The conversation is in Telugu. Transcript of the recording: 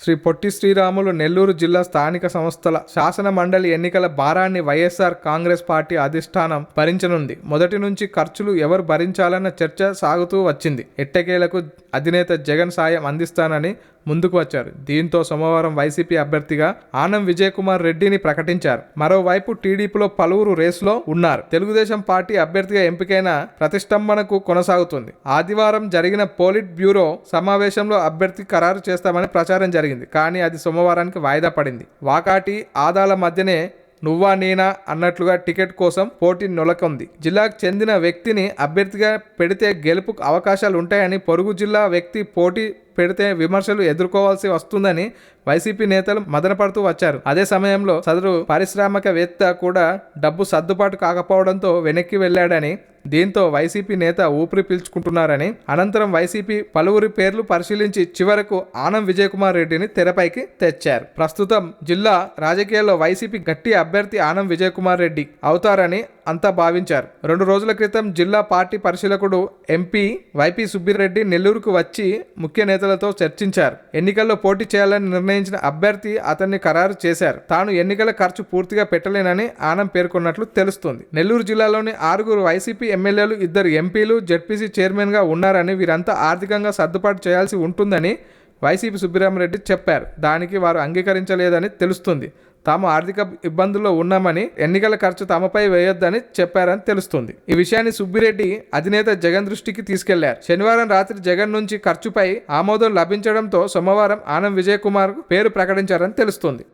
శ్రీ పొట్టి శ్రీరాములు నెల్లూరు జిల్లా స్థానిక సంస్థల శాసన మండలి ఎన్నికల భారాన్ని వైఎస్ఆర్ కాంగ్రెస్ పార్టీ అధిష్టానం భరించనుంది. మొదటి నుంచి ఖర్చులు ఎవరు భరించాలన్న చర్చ సాగుతూ వచ్చింది. ఎట్టకేలకు అధినేత జగన్ సాయం అందిస్తానని ముందుకు వచ్చారు. దీంతో సోమవారం వైసీపీ అభ్యర్థిగా ఆనం విజయ్ కుమార్ రెడ్డిని ప్రకటించారు. మరోవైపు టీడీపీలో పలువురు రేసులో ఉన్నారు. తెలుగుదేశం పార్టీ అభ్యర్థిగా ఎంపికైన ప్రతిష్టంభనకు కొనసాగుతుంది. ఆదివారం జరిగిన పోలిట్ బ్యూరో సమావేశంలో అభ్యర్థి ఖరారు చేస్తామని ప్రచారం జరిగింది. కానీ అది సోమవారానికి వాయిదా పడింది. వాకాటి ఆదాల మధ్యనే నువ్వా నేనా అన్నట్లుగా టికెట్ కోసం పోటీ నొలకొంది. జిల్లాకు చెందిన వ్యక్తిని అభ్యర్థిగా పెడితే గెలుపుకు అవకాశాలు ఉంటాయని పొరుగు జిల్లా వ్యక్తి పోటీ పెడితే విమర్శలు ఎదుర్కోవాల్సి వస్తుందని వైసీపీ నేతలు మదనపడుతూ వచ్చారు. అదే సమయంలో సదరు పారిశ్రామికవేత్త కూడా డబ్బు సర్దుబాటు కాకపోవడంతో వెనక్కి వెళ్ళాడని దీంతో వైసీపీ నేత ఊపిరి పీల్చుకుంటున్నారని అనంతరం వైసీపీ పలువురి పేర్లు పరిశీలించి చివరకు ఆనం విజయకుమార్ రెడ్డిని తెరపైకి తెచ్చారు. ప్రస్తుతం జిల్లా రాజకీయాల్లో వైసీపీ గట్టి అభ్యర్థి ఆనం విజయకుమార్ రెడ్డి అవుతారని అంతా భావించారు. రెండు రోజుల క్రితం జిల్లా పార్టీ పరిశీలకుడు ఎంపీ వైపీ సుబ్బిరెడ్డి నెల్లూరుకు వచ్చి ముఖ్య నేతలతో చర్చించారు. ఎన్నికల్లో పోటీ చేయాలని నిర్ణయించిన అభ్యర్థి అతన్ని ఖరారు చేశారు. తాను ఎన్నికల ఖర్చు పూర్తిగా పెట్టలేనని ఆనం పేర్కొన్నట్లు తెలుస్తుంది. నెల్లూరు జిల్లాలోని ఆరుగురు వైసీపీ ఎమ్మెల్యేలు ఇద్దరు ఎంపీలు జెడ్పీసీ చైర్మన్గా ఉన్నారని వీరంతా ఆర్థికంగా సర్దుబాటు చేయాల్సి ఉంటుందని వైసీపీ సుబ్బిరామరెడ్డి చెప్పారు. దానికి వారు అంగీకరించలేదని తెలుస్తుంది. తాము ఆర్థిక ఇబ్బందుల్లో ఉన్నామని ఎన్నికల ఖర్చు తమపై వేయొద్దని చెప్పారని తెలుస్తుంది. ఈ విషయాన్ని సుబ్బిరెడ్డి అధినేత జగన్ దృష్టికి తీసుకెళ్ళారు. శనివారం రాత్రి జగన్ నుంచి ఖర్చుపై ఆమోదం లభించడంతో సోమవారం ఆనం విజయ్ కుమార్ పేరు ప్రకటించారని తెలుస్తుంది.